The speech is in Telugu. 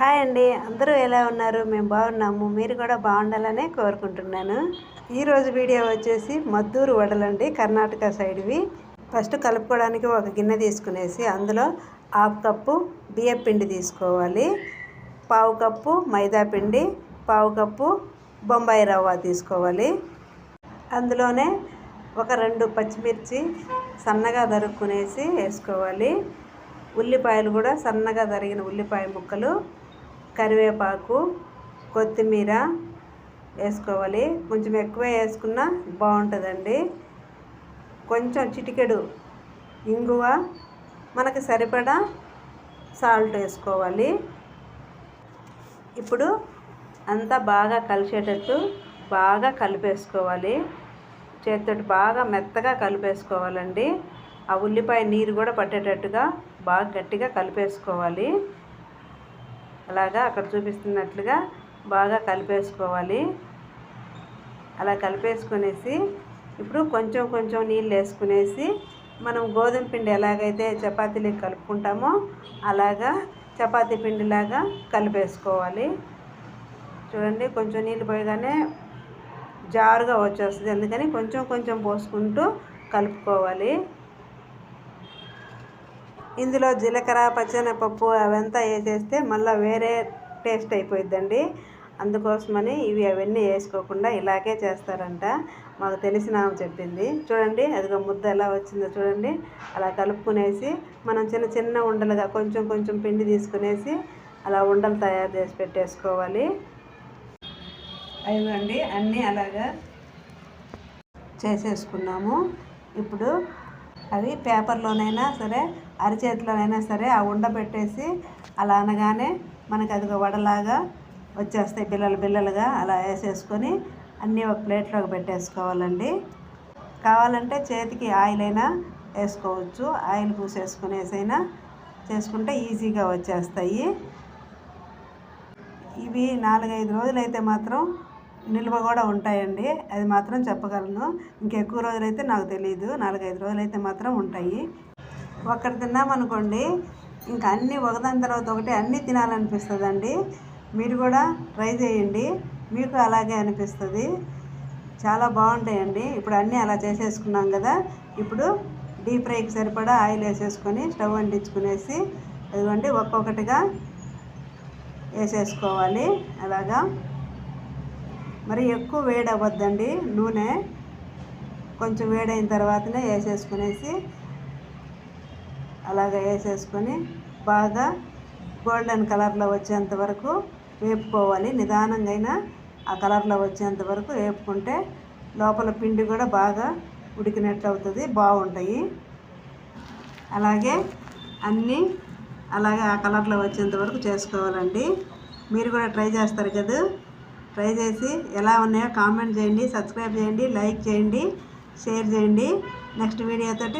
హాయ్ అండి. అందరూ ఎలా ఉన్నారు? మేము బాగున్నాము. మీరు కూడా బాగుండాలనే కోరుకుంటున్నాను. ఈరోజు వీడియో వచ్చేసి మద్దూరు వడలండి కర్ణాటక సైడ్వి. ఫస్ట్ కలుపుకోవడానికి ఒక గిన్నె తీసుకునేసి అందులో హాఫ్ కప్పు బియ్యం పిండి తీసుకోవాలి. పావు కప్పు మైదా పిండి పావు కప్పు బొంబాయి రవ్వ తీసుకోవాలి. అందులోనే ఒక రెండు పచ్చిమిర్చి సన్నగా తరుక్కునేసి వేసుకోవాలి. ఉల్లిపాయలు కూడా సన్నగా తరిగిన ఉల్లిపాయ ముక్కలు కరివేపాకు కొత్తిమీర వేసుకోవాలి. కొంచెం ఎక్కువ వేసుకున్నా బాగుంటుందండి. కొంచెం చిటికెడు ఇంగువ మనకి సరిపడా సాల్ట్ వేసుకోవాలి. ఇప్పుడు అంతా బాగా కలిసేటట్టు బాగా కలిపేసుకోవాలి. చేతితోటి బాగా మెత్తగా కలిపేసుకోవాలండి. ఆ ఉల్లిపాయ నీరు కూడా పట్టేటట్టుగా బాగా గట్టిగా కలిపేసుకోవాలి. అలాగా అక్కడ చూపిస్తున్నట్లుగా బాగా కలిపేసుకోవాలి. అలా కలిపేసుకునేసి ఇప్పుడు కొంచెం కొంచెం నీళ్ళు వేసుకునేసి మనం గోధుమ పిండి ఎలాగైతే చపాతీలు కలుపుకుంటామో అలాగా చపాతీ పిండిలాగా కలిపేసుకోవాలి. చూడండి కొంచెం నీళ్ళు పోయగానే జారుగా వచ్చేస్తుంది. అందుకని కొంచెం కొంచెం పోసుకుంటూ కలుపుకోవాలి. ఇందులో జీలకర్ర పచ్చెనపప్పు అవంతా వేసేస్తే మళ్ళీ వేరే టేస్ట్ అయిపోయిద్దండి. అందుకోసమని ఇవి అవన్నీ వేసుకోకుండా ఇలాగే చేస్తారంట. మాకు తెలిసిన ఆమె చెప్పింది. చూడండి అదిగో ముద్ద ఎలా వచ్చిందో చూడండి. అలా కలుపుకునేసి మనం చిన్న చిన్న ఉండలుగా కొంచెం కొంచెం పిండి తీసుకునేసి అలా ఉండలు తయారు చేసి పెట్టేసుకోవాలి. అవి అన్నీ అలాగా చేసేసుకున్నాము. ఇప్పుడు అవి పేపర్లోనైనా సరే అరిచేతిలోనైనా సరే ఆ ఉండబెట్టేసి అలా అనగానే మనకి అది వడలాగా వచ్చేస్తాయి బిల్లలు బిల్లలుగా అలా వేసేసుకొని అన్నీ ఒక ప్లేట్లోకి పెట్టేసుకోవాలండి. కావాలంటే చేతికి ఆయిల్ అయినా వేసుకోవచ్చు. ఆయిల్ పూసేసుకునేసైనా చేసుకుంటే ఈజీగా వచ్చేస్తాయి. ఇవి నాలుగైదు రోజులైతే మాత్రం నిల్వ కూడా ఉంటాయండి. అది మాత్రం చెప్పగలను. ఇంకెక్కువ రోజులైతే నాకు తెలియదు నాలుగైదు రోజులైతే మాత్రం ఉంటాయి. ఒక్కటి తిన్నామనుకోండి ఇంకా అన్నీ ఒకదాని తర్వాత ఒకటి అన్నీ తినాలనిపిస్తుందండి. మీరు కూడా ట్రై చేయండి. మీకు అలాగే అనిపిస్తుంది. చాలా బాగుంటాయండి. ఇప్పుడు అన్నీ అలా చేసేసుకున్నాం కదా. ఇప్పుడు డీప్ ఫ్రైకి సరిపడా ఆయిల్ వేసేసుకొని స్టవ్ అంటించుకునేసి ఇదిగోండి ఒక్కొక్కటిగా వేసేసుకోవాలి. అలాగా? మరి ఎక్కువ వేడి అవ్వద్దండి నూనె కొంచెం వేడైన తర్వాతనే వేసేసుకునేసి అలాగ వేసేసుకొని బాగా గోల్డెన్ కలర్లో వచ్చేంత వరకు వేపుకోవాలి. నిదానంగా అయినా ఆ కలర్లో వచ్చేంత వరకు వేపుకుంటే లోపల పిండి కూడా బాగా ఉడికినట్లు అవుతుంది బాగుంటాయి. అలాగే అన్నీ అలాగే ఆ కలర్లో వచ్చేంత వరకు చేసుకోవాలండి. మీరు కూడా ట్రై చేస్తారు కదా. ట్రై చేసి ఎలా ఉన్నాయో కామెంట్ చేయండి సబ్స్క్రైబ్ చేయండి లైక్ చేయండి షేర్ చేయండి. నెక్స్ట్ వీడియోతోటి